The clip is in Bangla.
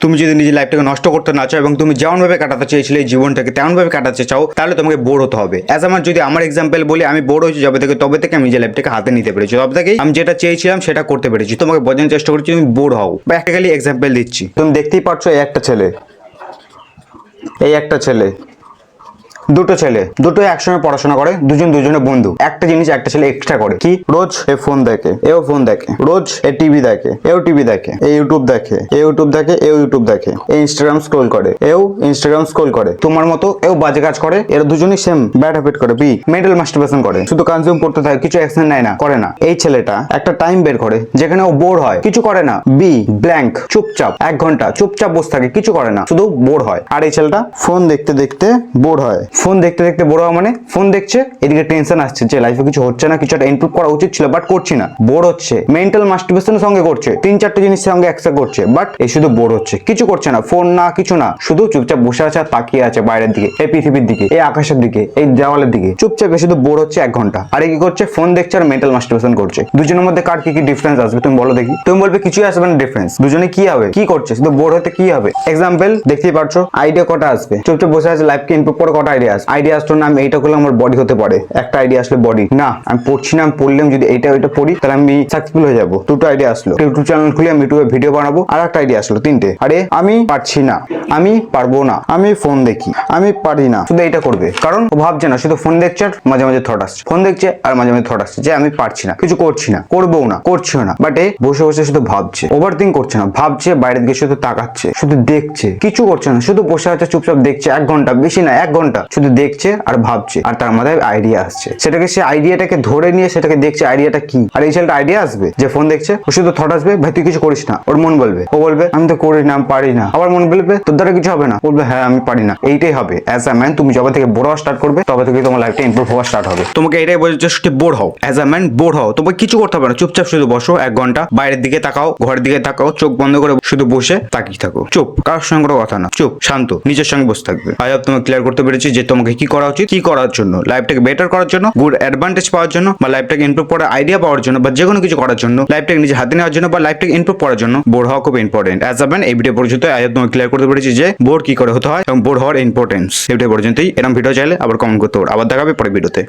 তুমি যদি নিজের লাইফটাকে নষ্ট করতে না চাও এবং তুমি যেমনভাবে কাটাতে চেয়েছিলে এই জীবনটাকে তেমনভাবে কাটাতে চাও, তাহলে তোমাকে বোর হতে হবে। অ্যাজ আমার যদি আমার এক্সাম্পল বলি, আমি বোর হয়েছি যবে থেকে, তবে থেকে আমি নিজের লাইফটাকে হাতে নিতে পেরেছি। তবে থেকেই আমি যেটা চেয়েছিলাম, সেটা করতে পেরেছি। তোমাকে বোঝানোর চেষ্টা করছি, তুমি বোর হও। বা একটা খালি এক্সাম্পল দিচ্ছি। তুমি দেখতেই পারছ, এই একটা ছেলে। এই একটা ছেলে। দুটো ছেলে দুটো একসঙ্গে পড়াশোনা করে, দুজন দুজনের বন্ধু। একটা জিনিস একটা ছেলে এক্সট্রা করে, কি? রোজ এ ফোন দেখে, এও ফোন দেখে, রোজ এ টিভি দেখে, এও টিভি দেখে, এ ইউটিউব দেখে, এ ইউটিউব দেখে, এও ইউটিউব দেখে, এ ইনস্টাগ্রাম স্ক্রোল করে, এও ইনস্টাগ্রাম স্ক্রোল করে। তোমার মতো এও বাজে কাজ করে, এরা দুজনই সেম ব্যাড হ্যাবিট করে বি মেন্টাল মাস্টারবেশন করে। শুধু কনজিউম করতে থাকে, কিছু অ্যাকশন নেয় না, করে না। এই ছেলেটা একটা টাইম বের করে, যেখানে ও বোর হয়, কিছু করে না। বি ব্ল্যাঙ্ক চুপচাপ, এক ঘণ্টা চুপচাপ বসে থাকে, কিছু করে না, শুধু বোর হয়। আর এই ছেলেটা ফোন দেখতে দেখতে বোর হয়। ফোন দেখতে দেখতে বোর হওয়া মানে ফোন দেখছে, এদিকে টেনশন আসছে যে লাইফে কিছু হচ্ছে না, কিছু একটা ইমপ্রুভ করা উচিত ছিল বাট করছি না। বোর হচ্ছে। মেন্টাল মাস্টারবেশনের সঙ্গে করছে, তিন চারটে জিনিস সঙ্গে একসাথে করছে বাট এই শুধু বোর হচ্ছে। কিছু করছে না ফোন না, কিছু না, শুধু চুপচাপ বসে আছে আর তাকিয়ে আছে বাইরের দিকে, এই পৃথিবীর দিকে, এই আকাশের দিকে, এই দেওয়ালের দিকে। চুপচাপ এ শুধু বোর হচ্ছে এক ঘণ্টা। আর কি করছে? ফোন দেখছে আর মেন্টাল মাস্টারবেশন করছে। দুজনের মধ্যে কার কি কি ডিফারেন্স আসবে তুমি বলো দেখি। তুমি বলবে কিছুই আসবে না ডিফারেন্স দুজনে কি হবে? কি করছে? শুধু বোর হতে কি হবে? এক্সাম্পল দেখতেই পারছ আইডিয়া কটা আসবে? চুপচাপ বসে আছে লাইফকে ইমপ্রুভ করে কটা আইডিয়া আসবে আইডিয়া আসতো না, আমি এইটা করলে আমার বডি হতে পারে। একটা আইডিয়া আসলে বডি না, আমি পড়ছি না, আমি পড়লাম, যদি এইটা ওইটা পড়ি, তাহলে আমি সাকসেসফুল হয়ে যাব। দুটো আইডিয়া আসলো। ইউটিউব চ্যানেল খুলে আমি ইউটিউবে ভিডিও বানাবো, আর একটা আইডিয়া আসলো তিনটে। আরে, আমি পারছি না। আমি পারব না। আমি ফোন দেখি। আমি পারি না। শুধু এইটা করবে। কারণ ও ভাবছে না শুধু ফোন দেখছে আর মাঝে মাঝে থট আসছে। ফোন দেখছে আর মাঝে মাঝে থট আসছে যে আমি পারছি না। কিছু করছি না। করবোও না। করছিও না। বাট এ বসে বসে শুধু ভাবছে। ওভার থিঙ্ক করছে না। ভাবছে, বাইরের দিকে শুধু তাকাচ্ছে। শুধু দেখছে। কিছু করছে না। শুধু বসে আছে, চুপচাপ দেখছে। এক ঘণ্টা, বেশি না, এক ঘণ্টা। শুধু দেখছে আর ভাবছে, আর তার মাথায় আইডিয়া আসছে। সেটাকে সে আইডিয়াটাকে ধরে নিয়ে সেটাকে দেখছে আইডিয়াটা কি? আর এই ছেলেটা আইডিয়া আসবে? যে ফোন দেখছে ও শুধু থট আসবে? ভাই, তুই কিছু করিস না। ওর মন বলবে। ও বলবে, আমি তো করি না পারি না। আবার মন বলবে, তোর দ্বারা কিছু হবে না। বলবে হ্যাঁ আমি পারি না। এইটাই হবে। অ্যাজ আ ম্যান তুমি যবে থেকে বড় হওয়া স্টার্ট করবে, তবে থেকে তোমার লাইফটা ইমপ্রুভ হওয়া স্টার্ট হবে। তোমাকে এটাই বলছে জাস্ট বোর হও। অ্যাজ আ ম্যান বোর হও। তোমাকে কিছু করতে হবে না। চুপচাপ শুধু বসো এক ঘণ্টা। বাইরের দিকে তাকাও, ঘরের দিকে তাকাও, চোখ বন্ধ করে শুধু বসে তাকিয়ে থাকো। চুপ, কারোর সঙ্গে কোনো কথা না। চুপ, শান্ত, নিজের সঙ্গে বসে থাকবে। হোপ তোমাকে ক্লিয়ার করতে পেরেছি যে তোমাকে কি করা উচিত? কি করার জন্য? লাইফটাকে বেটার করার জন্য গুড অ্যাডভান্টেজ পাওয়ার জন্য, বা লাইফটাকে ইমপ্রুভ করার আইডিয়া পাওয়ার জন্য, বা যে কোনো কিছু করার জন্য লাইফটাকে নিজে হাতে নেওয়ার জন্য, বা লাইফটাকে ইমপ্রুভ করার জন্য বোর হওয়া খুব ইম্পর্টেন্ট অ্যাজ আ এই ভিডিও পর্যন্ত আই তোমাকে ক্লিয়ার করতে পেরেছি যে বোর্ড কি করে হতে হয় এবং বোর্ড হওয়ার ইম্পর্টেন্স এই ভিডিও পর্যন্তই। এরকম ভিডিও চাইলে আবার কমেন্ট করতে পারো। আবার দেখাবে পরে ভিডিওতে